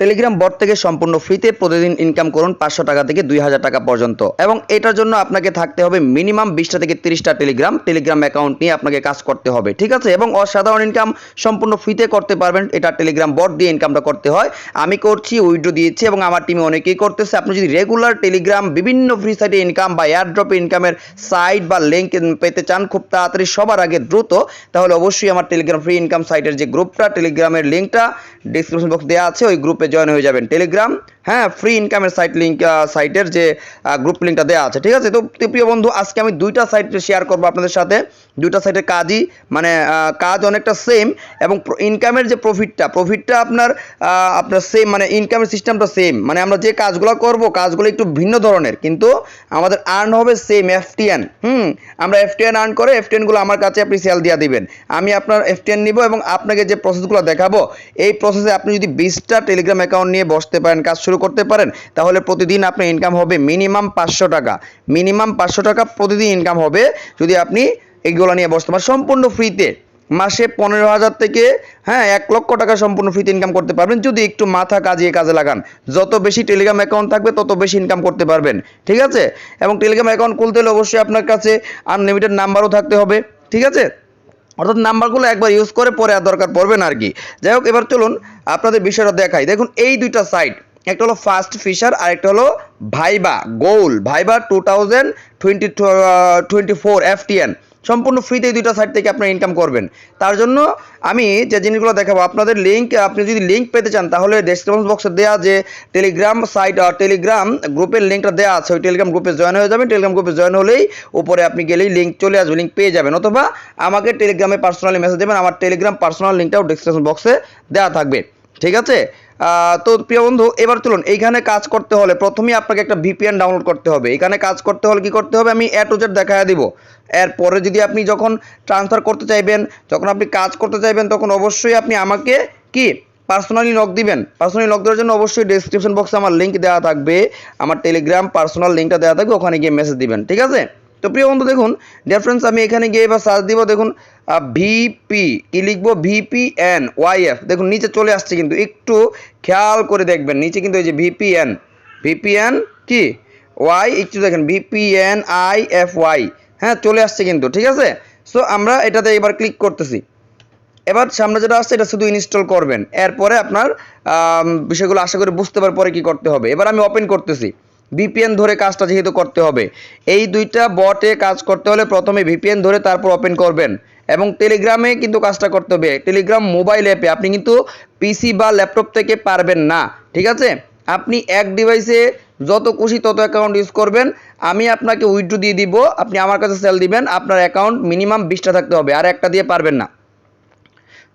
Telegram বট থেকে সম্পূর্ণ ফ্রিতে প্রতিদিন ইনকাম করুন পাঁচশো টাকা থেকে দুই হাজার টাকা পর্যন্ত। এবং এটার জন্য আপনাকে থাকতে হবে মিনিমাম বিশটা থেকে তিরিশটা টেলিগ্রাম। টেলিগ্রাম অ্যাকাউন্ট নিয়ে আপনাকে কাজ করতে হবে, ঠিক আছে? এবং অসাধারণ ইনকাম সম্পূর্ণ ফ্রিতে করতে পারবেন। এটা টেলিগ্রাম বট দিয়ে ইনকামটা করতে হয়। আমি করছি উইড্রো দিয়েছি এবং আমার টিমে অনেকেই করতেছে। আপনি যদি রেগুলার টেলিগ্রাম, বিভিন্ন ফ্রি সাইটে ইনকাম বা এয়ারড্রপে ইনকামের সাইট বা লিঙ্ক পেতে চান খুব তাড়াতাড়ি সবার আগে দ্রুত, তাহলে অবশ্যই আমার টেলিগ্রাম ফ্রি ইনকাম সাইটের যে গ্রুপটা টেলিগ্রামের লিঙ্কটা ডিসক্রিপশন বক্স দেওয়া আছে, ওই গ্রুপে জয়েন হয়ে যাবেন টেলিগ্রাম হ্যাঁ ফ্রি ইনকামের সাইট লিঙ্ক সাইটের যে গ্রুপ লিঙ্কটা দেওয়া আছে, ঠিক আছে? তো প্রিয় বন্ধু, আজকে আমি দুইটা সাইট শেয়ার করব আপনাদের সাথে। দুইটা সাইটের কাজই মানে কাজ অনেকটা সেম এবং ইনকামের যে প্রফিটটা প্রফিটটা আপনার আপনার সেম মানে ইনকামের সিস্টেমটা সেম মানে আমরা যে কাজগুলো করব, কাজগুলো একটু ভিন্ন ধরনের, কিন্তু আমাদের আর্ন হবে সেম এফটিএন হুম? আমরা এফটিএন আর্ন করে এফটিএনগুলো আমার কাছে আপনি সেল দিয়ে দিবেন। আমি আপনার এফটিএন নিব এবং আপনাকে যে প্রসেসগুলো দেখাবো, এই প্রসেসে আপনি যদি বিশটা টেলিগ্রাম অ্যাকাউন্ট নিয়ে বসতে পারেন, কাজ শুরু করতে পারেন, তাহলে প্রতিদিন আপনার ইনকাম হবে মিনিমাম পাঁচশো টাকা। মিনিমাম পাঁচশো টাকা প্রতিদিন ইনকাম হবে যদি আপনি এইগুলো নিয়ে বসতে পারেন। সম্পূর্ণ ফ্রিতে মাসে পনেরো হাজার থেকে হ্যাঁ এক লক্ষ টাকা সম্পূর্ণ ফ্রিতে ইনকাম করতে পারবেন। যদি একটু মাথা কাজিয়ে কাজে লাগান, যত বেশি টেলিগ্রাম অ্যাকাউন্ট থাকবে, তত বেশি ইনকাম করতে পারবেন। ঠিক আছে? এবং টেলিগ্রাম অ্যাকাউন্ট খুলতে হলে অবশ্যই আপনার কাছে আনলিমিটেড নাম্বারও থাকতে হবে। ঠিক আছে? অর্থাৎ নাম্বারগুলো একবার ইউজ করে, পরে আর দরকার পড়বে না আর কি। যাই হোক, এবার চলুন আপনাদের বিষয়টা দেখাই। দেখুন, এই দুইটা সাইট একটা হলো ফার্স্ট ফিশার আর একটা হলো ভাইবা গোল, viva two thousand twenty twenty four FTN সম্পূর্ণ ফ্রিতে দুইটা সাইট থেকে আপনারা ইনকাম করবেন। তার জন্য আমি যে জিনিসগুলো দেখাবো, আপনাদের লিঙ্ক আপনি যদি লিঙ্ক পেতে চান, তাহলে ডেসক্রিপশন বক্সে দেওয়া যে টেলিগ্রাম সাইট টেলিগ্রাম গ্রুপের লিঙ্কটা দেওয়া আছে, ওই টেলিগ্রাম গ্রুপে জয়েন হয়ে যাবেন। টেলিগ্রাম গ্রুপে জয়েন হলেই উপরে আপনি গেলেই লিঙ্ক চলে আসবে লিঙ্ক পেয়ে যাবেন। অথবা আমাকে টেলিগ্রামে পার্সোনালি মেসেজ দেবেন, আমার টেলিগ্রাম পার্সোনাল লিঙ্কটাও ডেসক্রিপশন বক্সে দেওয়া থাকবে। ঠিক আছে? তো প্রিয় বন্ধু, এবার চলুন, এইখানে কাজ করতে হলে প্রথমেই আপনাকে একটা ভিপিএন ডাউনলোড করতে হবে। এখানে কাজ করতে হলে কি করতে হবে? আমি এ টু দেখায় দিব। এরপরে যদি আপনি যখন ট্রান্সফার করতে চাইবেন, যখন আপনি কাজ করতে চাইবেন, তখন অবশ্যই আপনি আমাকে কি? পার্সোনালি লক দিবেন। পার্সোনালি লক দেওয়ার জন্য অবশ্যই ডেসক্রিপশন বক্সে আমার লিঙ্ক দেওয়া থাকবে। আমার টেলিগ্রাম পার্সোনাল লিঙ্কটা দেওয়া থাকবে, ওখানে গিয়ে মেসেজ দিবেন। ঠিক আছে? তো প্রিয় বন্ধু, দেখুন ডিফারেন্স আমি এখানে গিয়ে এবার সার্চ দিব। দেখুন ভিপি কি লিখব ভিপিএন ওয়াইএফ দেখুন, নিচে চলে আসছে কিন্তু, একটু খেয়াল করে দেখবেন, নিচে কিন্তু এই যে ভিপিএন ভিপিএন কি? ওয়াই একটু দেখেন ভিপিএন আই এফ ওয়াই হ্যাঁ চলে আসছে কিন্তু, ঠিক আছে? সো আমরা এটাতে এবার ক্লিক করতেছি। এবার সামনে যেটা আসছে, এটা শুধু ইনস্টল করবেন। এরপরে আপনার বিষয়গুলো আশা করি বুঝতে পারার পরে কি করতে হবে। এবার আমি ওপেন করতেছি। ভিপিএন ধরে কাজটা যেহেতু করতে হবে। এই দুইটা বটে কাজ করতে হলে প্রথমে ভিপিএন ধরে তারপর ওপেন করবেন। এবং টেলিগ্রামে কিন্তু কাজটা করতে হবে। টেলিগ্রাম মোবাইল অ্যাপে আপনি কিন্তু পিসি বা ল্যাপটপ থেকে পারবেন না, ঠিক আছে? আপনি এক ডিভাইসে যত খুশি তত অ্যাকাউন্ট ইউজ করবেন। আমি আপনাকে উইথড্রো দিয়ে দিব, আপনি আমার কাছে সেল দিবেন, আপনার অ্যাকাউন্ট মিনিমাম বিশটা থাকতে হবে, আর একটা দিয়ে পারবেন না।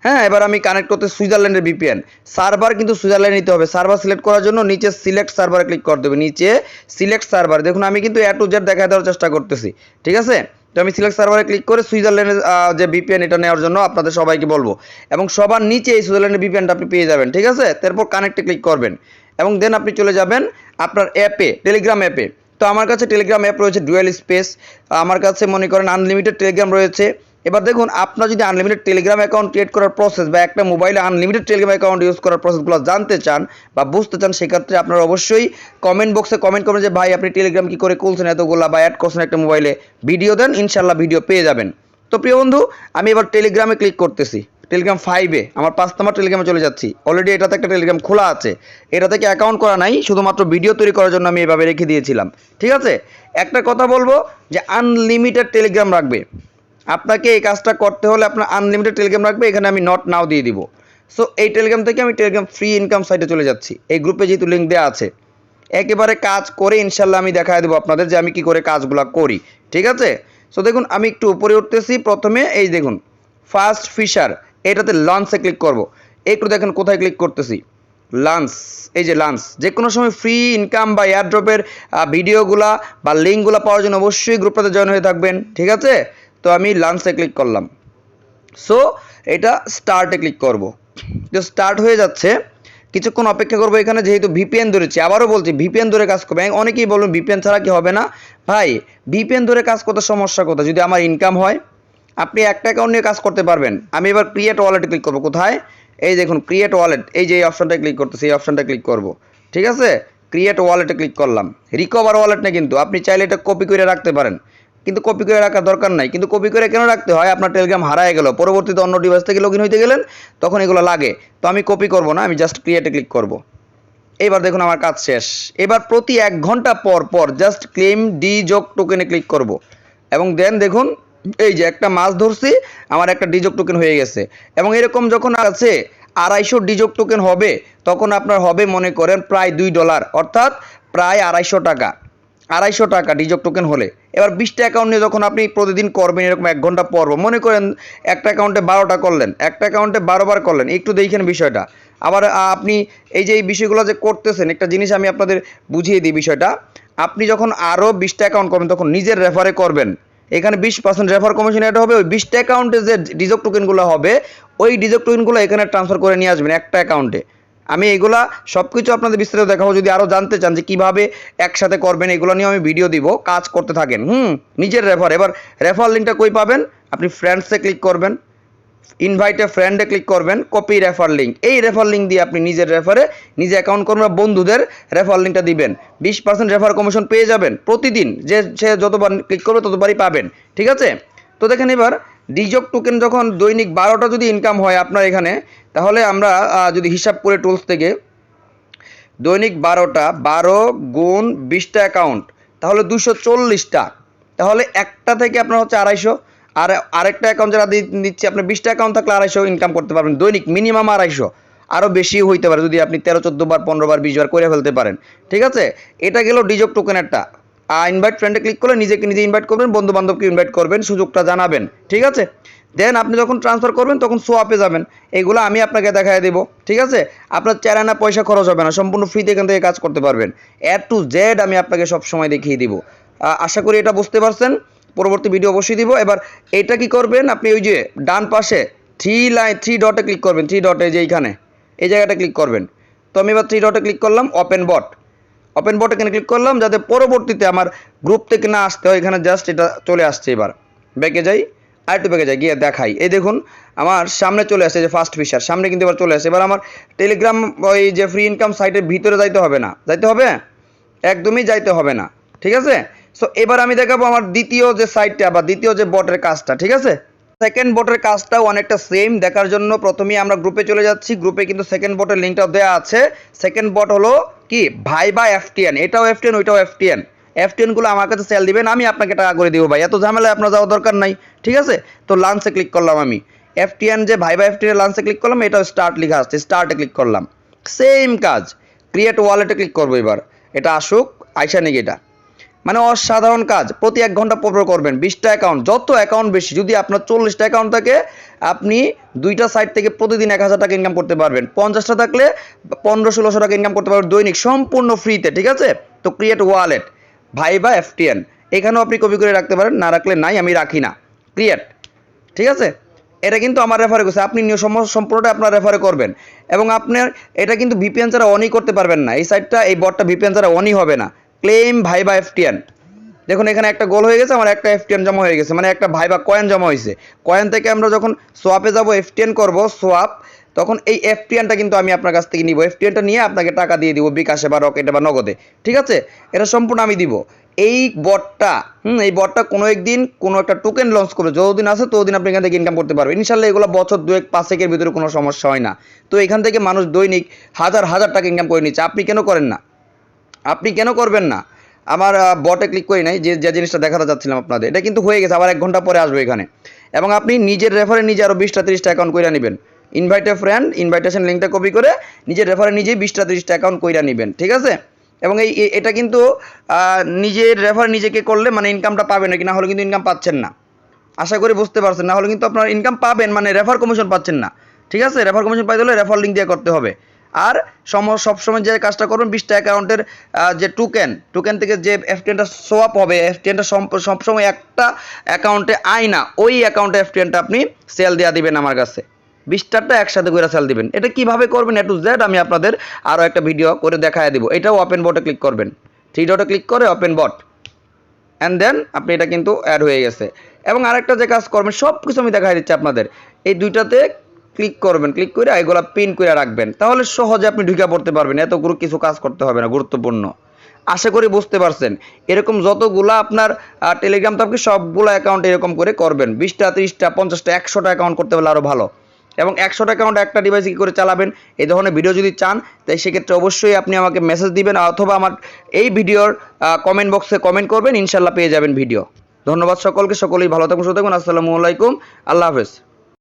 হ্যাঁ এবার আমি কানেক্ট করতে সুইজারল্যান্ডের ভিপিএন সার্ভার কিন্তু সুইজারল্যান্ড নিতে হবে। সার্ভার সিলেক্ট করার জন্য নিচে সিলেক্ট সার্ভারে ক্লিক করতে হবে নিচে সিলেক্ট সার্ভার। দেখুন, আমি কিন্তু এ টু জেড দেখা দেওয়ার চেষ্টা করতেছি, ঠিক আছে? তো আমি সিলেক্ট সার্ভারে ক্লিক করে সুইজারল্যান্ডের যে বিপিএন এটা নেওয়ার জন্য আপনাদের সবাইকে বলব। এবং সবার নিচে এই সুইজারল্যান্ডের ভিপিএনটা আপনি পেয়ে যাবেন, ঠিক আছে? তারপর কানেক্টে ক্লিক করবেন। এবং দেন আপনি চলে যাবেন আপনার অ্যাপে টেলিগ্রাম অ্যাপে তো আমার কাছে টেলিগ্রাম অ্যাপ রয়েছে ডুয়েল স্পেস আমার কাছে মনে করেন আনলিমিটেড টেলিগ্রাম রয়েছে। এবার দেখুন, আপনার যদি আনলিমিটেড টেলিগ্রাম অ্যাকাউন্ট ক্রিয়েট করার প্রসেস বা একটা মোবাইলে আনলিমিটেড টেলিগ্রাম অ্যাকাউন্ট ইউজ করার প্রসেসগুলো জানতে চান বা বুঝতে চান, সেক্ষেত্রে আপনারা অবশ্যই কমেন্ট বক্সে কমেন্ট করবেন যে, ভাই, আপনি টেলিগ্রাম কি করে খুলছেন এতগুলা বা অ্যাড করছেন একটা মোবাইলে ভিডিও দেন ইনশাল্লাহ ভিডিও পেয়ে যাবেন। তো প্রিয় বন্ধু, আমি এবার টেলিগ্রামে ক্লিক করতেছি। টেলিগ্রাম ফাইভে আমার পাঁচ নম্বর টেলিগ্রামে চলে যাচ্ছি। অলরেডি এটাতে একটা টেলিগ্রাম খোলা আছে। এটা থেকে অ্যাকাউন্ট করা নাই, শুধুমাত্র ভিডিও তৈরি করার জন্য আমি এভাবে রেখে দিয়েছিলাম। ঠিক আছে? একটা কথা বলব যে আনলিমিটেড টেলিগ্রাম রাখবে। আপনাকে এই কাজটা করতে হলে আপনার আনলিমিটেড টেলিগ্রাম রাখবে, এখানে আমি নট নাও দিয়ে দিব। সো এই টেলিগ্রাম থেকে আমি টেলিগ্রাম ফ্রি ইনকাম সাইটে চলে যাচ্ছি। এই গ্রুপে যেহেতু লিঙ্ক দেওয়া আছে। একেবারে কাজ করে ইনশাল্লাহ আমি দেখা দেবো আপনাদের যে আমি কি করে কাজগুলো করি। ঠিক আছে? সো দেখুন, আমি একটু উপরে উঠতেছি। প্রথমে এই দেখুন ফার্স্ট ফিশার এটাতে লঞ্চে ক্লিক করব। একটু দেখেন কোথায় ক্লিক করতেছি। লাঞ্চ এই যে লাঞ্চ যে কোনো সময় ফ্রি ইনকাম বা এয়ারড্রপের ভিডিওগুলা বা লিঙ্কগুলো পাওয়ার জন্য অবশ্যই গ্রুপটাতে জয়েন হয়ে থাকবেন। ঠিক আছে? তো আমি লাঞ্চে ক্লিক করলাম। সো এটা স্টার্টে ক্লিক করব। তো স্টার্ট হয়ে যাচ্ছে। কিছুক্ষণ অপেক্ষা করব এখানে, যেহেতু ভিপিএন ধরেছি। আবারও বলছি ভিপিএন ধরে কাজ করবে। অনেকেই বলুন ভিপিএন ছাড়া কি হবে না? ভাই ভিপিএন ধরে কাজ করতে সমস্যা কোথায়? যদি আমার ইনকাম হয়, আপনি একটা অ্যাকাউন্ট নিয়ে কাজ করতে পারবেন। আমি এবার ক্রিয়েট ওয়ালেটে ক্লিক করব। কোথায়? এই দেখুন ক্রিয়েট ওয়ালেট এই যে এই অপশনটা ক্লিক করতেছি, এই অপশনটা ক্লিক করব। ঠিক আছে? ক্রিয়েট ওয়ালেটে ক্লিক করলাম। রিকভার ওয়ালেট না কিন্তু। আপনি চাইলে এটা কপি করে রাখতে পারেন। কিন্তু কপি করে রাখার দরকার নাই। কিন্তু কপি করে কেন রাখতে হয়? আপনার টেলিগ্রাম হারায় গেল, পরবর্তীতে অন্য ডিভাইস থেকে লগ হইতে গেলেন, তখন এগুলো লাগে। তো আমি কপি করব না, আমি জাস্ট ক্রিয়েটে ক্লিক করব। এবার দেখুন আমার কাজ শেষ। এবার প্রতি এক ঘণ্টা পর পর জাস্ট ক্লেম ডি যোগ টোকেনে ক্লিক করব। এবং দেন দেখুন, এই যে একটা মাছ ধরছি, আমার একটা ডিজক টোকেন হয়ে গেছে। এবং এরকম যখন আছে, আড়াইশো ডিজক টোকেন হবে, তখন আপনার হবে, মনে করেন, প্রায় দুই ডলার অর্থাৎ প্রায় আড়াইশো টাকা। আড়াইশো টাকা ডিজক টোকেন হলে। এবার বিশটা অ্যাকাউন্ট নিয়ে যখন আপনি প্রতিদিন করবেন এরকম এক ঘণ্টা পর পর, মনে করেন একটা অ্যাকাউন্টে বারোটা করলেন একটা অ্যাকাউন্টে বারোবার করলেন একটু দেখেন বিষয়টা। আবার আপনি এই যে এই বিষয়গুলো যে করতেছেন একটা জিনিস আমি আপনাদের বুঝিয়ে দিই বিষয়টা। আপনি যখন আরও বিশটা অ্যাকাউন্ট করবেন তখন নিজের রেফারে করবেন। এখানে বিশ পার্সেন্ট রেফার কমিশন এটা হবে ওই বিশটা অ্যাকাউন্টে যে ডিজক টোকেনগুলো হবে ওই ডিজক টোকেনগুলো এখানে ট্রান্সফার করে নিয়ে আসবেন একটা অ্যাকাউন্টে আমি এগুলা সব কিছু আপনাদের বিস্তারিত দেখাবো। যদি আরও জানতে চান যে কীভাবে একসাথে করবেন, এগুলো নিয়ে আমি ভিডিও দিব। কাজ করতে থাকেন। হুম, নিজের রেফার এবার রেফার লিঙ্কটা কই পাবেন? আপনি ফ্রেন্ডসে ক্লিক করবেন। ইনভাইটে ফ্রেন্ডে ক্লিক করবেন। কপি রেফার লিঙ্ক এই রেফার লিঙ্ক দিয়ে আপনি নিজের রেফারে নিজে অ্যাকাউন্ট করবেন বন্ধুদের রেফার লিঙ্কটা দিবেন। বিশ পার্সেন্ট রেফার কমিশন পেয়ে যাবেন প্রতিদিন। যে, সে যতবার ক্লিক করবে, ততবারই পাবেন। ঠিক আছে? তো দেখেন এবার ডিজক টোকেন যখন দৈনিক বারোটা যদি ইনকাম হয় আপনার এখানে তাহলে আমরা যদি হিসাব করে টুলস থেকে, দৈনিক বারোটা, বারো গুণ বিশটা অ্যাকাউন্ট তাহলে দুশো চল্লিশটা। তাহলে একটা থেকে আপনার হচ্ছে আড়াইশো, আর আরেকটা অ্যাকাউন্ট যারা দিচ্ছে, আপনার বিশটা অ্যাকাউন্ট থাকলে আড়াইশো ইনকাম করতে পারবেন। দৈনিক মিনিমাম আড়াইশো আরও বেশি হইতে পারে, যদি আপনি তেরো, চোদ্দ বার, পনেরো বার, বিশ বার করে ফেলতে পারেন। ঠিক আছে? এটা গেল ডিজক টোকেনেরটা ইনভাইট ফ্রেন্ডে ক্লিক করলে নিজেকে নিজে ইনভাইট করবেন বন্ধু বান্ধবকে ইনভাইট করবেন, সুযোগটা জানাবেন, ঠিক আছে? দেন আপনি যখন ট্রান্সফার করবেন, তখন সোয়াপে যাবেন। এগুলো আমি আপনাকে দেখাই দেবো, ঠিক আছে? আপনার চার আনা পয়সা খরচ হবে না, সম্পূর্ণ ফ্রিতে এখান থেকে কাজ করতে পারবেন। এ টু জেড আমি আপনাকে সব সময় দেখিয়ে দিব। আশা করি এটা বুঝতে পারছেন। পরবর্তী ভিডিও অবশ্যই দিব। এবার এটা কি করবেন? আপনি ওই যে ডান পাশে থ্রি লাইন থ্রি ডটে ক্লিক করবেন থ্রি ডটে যে এইখানে, এই জায়গাটা ক্লিক করবেন। তো আমি এবার থ্রি ডটে ক্লিক করলাম ওপেন বট ওপেন বট এখানে ক্লিক করলাম, যাতে পরবর্তীতে আমার গ্রুপ থেকে না আসতে হয়, এখানে জাস্ট এটা চলে আসছে এবার। ব্যাকে যাই আর একটু ব্যাকে যাই, গিয়ে দেখাই। এই দেখুন, আমার সামনে চলে আসছে যে ফার্স্ট ফিশার সামনে কিন্তু এবার চলে আসছে। এবার আমার টেলিগ্রাম ওই যে ফ্রি ইনকাম সাইটের ভিতরে যাইতে হবে না। যাইতে হবে? একদমই যাইতে হবে না। ঠিক আছে? সো এবার আমি দেখাবো আমার দ্বিতীয় যে সাইটটা বা দ্বিতীয় যে বটের কাজটা, ঠিক আছে? সেকেন্ড বটের কাজটাও অনেকটা সেম দেখার জন্য প্রথমেই আমরা গ্রুপে চলে যাচ্ছি। গ্রুপে কিন্তু সেকেন্ড বটের লিঙ্কটাও দেওয়া আছে। সেকেন্ড বট হলো কি? ভাই বা এফটিএন এটাও এফটিএন ওইটাও এফটিএন এফটিএনগুলো আমার কাছে সেল দিবেন, আমি আপনাকে টাকা করে দিব ভাই। এত ঝামেলা আপনার যাওয়ার দরকার নাই, ঠিক আছে? তো লাঞ্চে ক্লিক করলাম আমি। এফটিএন যে ভাই বা এফটিএন লাঞ্চে ক্লিক করলাম, এটাও স্টার্ট লেখা আসছে স্টার্টে ক্লিক করলাম। সেম কাজ ক্রিয়েট ওয়ালেটে ক্লিক করব এবার। এটা আসুক, আইসা নাকি এটা। মানে অসাধারণ কাজ। প্রতি এক ঘণ্টা পর করবেন, বিশটা অ্যাকাউন্ট যত অ্যাকাউন্ট বেশি, যদি আপনার চল্লিশটা অ্যাকাউন্ট থাকে, আপনি দুইটা সাইট থেকে প্রতিদিন এক হাজার টাকা ইনকাম করতে পারবেন। পঞ্চাশটা থাকলে পনেরো, ষোলোশো টাকা ইনকাম করতে পারবেন দৈনিক, সম্পূর্ণ ফ্রিতে ঠিক আছে? তো ক্রিয়েট ওয়ালেট ভাই বা এফটিএন এখানেও আপনি কপি করে রাখতে পারেন, না রাখলে নাই, আমি রাখি না। ক্রিয়েট ঠিক আছে? এটা কিন্তু আমার রেফারে করছে। আপনি নিয়ে সম- সম্পূর্ণটা আপনার রেফারে করবেন। এবং আপনার, এটা কিন্তু ভিপিএন ছাড়া অনই করতে পারবেন না। এই সাইটটা এই বটটা ভিপিএন ছাড়া অনই হবে না। ক্লেম ভাই বা এফটিএন। দেখুন, এখানে একটা গোল হয়ে গেছে আমার একটা এফটিএন জমা হয়ে গেছে মানে একটা ভাই বা কয়েন জমা হয়েছে। কয়েন থেকে আমরা যখন সোয়াপে যাব, এফটিএন করব সোয়াপ তখন এই এফটিএনটা কিন্তু আমি আপনার কাছ থেকে নিব। এফটিএনটা নিয়ে আপনাকে টাকা দিয়ে দিব, বিকাশে বা রকেটে বা নগদে। ঠিক আছে? এটা সম্পূর্ণ আমি দিব। এই বটটা, হুম, এই বটটা কোনো একদিন কোনো একটা টোকেন লঞ্চ করবে। যতদিন আছে, ততদিন আপনি এখান থেকে ইনকাম করতে পারবেন। ইনশাল্লাহ এগুলো বছর দুয়েক, পাঁচেকের ভিতরে কোনো সমস্যা হয় না। তো এখান থেকে মানুষ দৈনিক হাজার হাজার টাকা ইনকাম করে নিচ্ছে। আপনি কেন করেন না? আপনি কেন করবেন না? আমার বটে ক্লিক করি নাই, যে যে জিনিসটা দেখাতে যাচ্ছিলাম আপনাদের। এটা কিন্তু হয়ে গেছে, আবার এক ঘণ্টা পরে আসবে এখানে। এবং আপনি নিজের রেফারে নিজে আরও বিশটা তিরিশটা অ্যাকাউন্ট কইরা নেবেন। ইনভাইটে ফ্রেন্ড ইনভাইটেশন লিঙ্কটা কপি করে নিজের রেফারে নিজেই বিশটা তিরিশটা অ্যাকাউন্ট কইরা নেবেন, ঠিক আছে? এবং এই এটা কিন্তু নিজের রেফার নিজেকে করলে মানে ইনকামটা পাবেন, নাকি না হলে কিন্তু ইনকাম পাচ্ছেন না। আশা করি বুঝতে পারছেন, না হলে কিন্তু আপনার ইনকাম পাবেন মানে রেফার কমিশন পাচ্ছেন না। ঠিক আছে? রেফার কমিশন পাইতে হলে রেফার লিঙ্ক দিয়ে করতে হবে। আর সম, সবসময় যে কাজটা করবেন বিশটা অ্যাকাউন্টের যে টুকেন টুকেন থেকে যে এফটিএনটা সোয়াপ হবে এফটিএনটা সবসময় একটা অ্যাকাউন্টে আয় না, ওই অ্যাকাউন্টে এফটিএনটা আপনি সেল দেওয়া দিবেন আমার কাছে। বিশটারটা একসাথে করে সেল দিবেন। এটা কীভাবে করবেন এ টু জেড আমি আপনাদের আরও একটা ভিডিও করে দেখায় দিব। এটাও ওপেন বটে ক্লিক করবেন। থ্রি ডটে ক্লিক করে ওপেন বট অ্যান্ড দেন আপনি এটা কিন্তু অ্যাড হয়ে গেছে। এবং আরেকটা যে কাজ করবেন সব কিছু আমি দেখাই দিচ্ছি আপনাদের। এই দুইটাতে ক্লিক করবেন ক্লিক করে এগুলা পিন করে রাখবেন। তাহলে সহজে আপনি ঢুকে পড়তে পারবেন, এত গুরু কিছু কাজ করতে হবে না, গুরুত্বপূর্ণ। আশা করি বুঝতে পারছেন। এরকম যতগুলা আপনার টেলিগ্রাম থাকবে সবগুলো অ্যাকাউন্ট এরকম করে করবেন। বিশটা, ত্রিশটা, পঞ্চাশটা, একশোটা অ্যাকাউন্ট করতে পারলে আরও ভালো। এবং একশোটা অ্যাকাউন্ট একটা ডিভাইসে কী করে চালাবেন? এই ধরনের ভিডিও যদি চান, তাই সেক্ষেত্রে অবশ্যই আপনি আমাকে মেসেজ দিবেন, অথবা আমার এই ভিডিওর কমেন্ট বক্সে কমেন্ট করবেন, ইনশাল্লাহ পেয়ে যাবেন ভিডিও ধন্যবাদ সকলকে, সকলেই ভালো থাকুন থাকুন, আসসালামু আলাইকুম, আল্লাহ হাফেজ।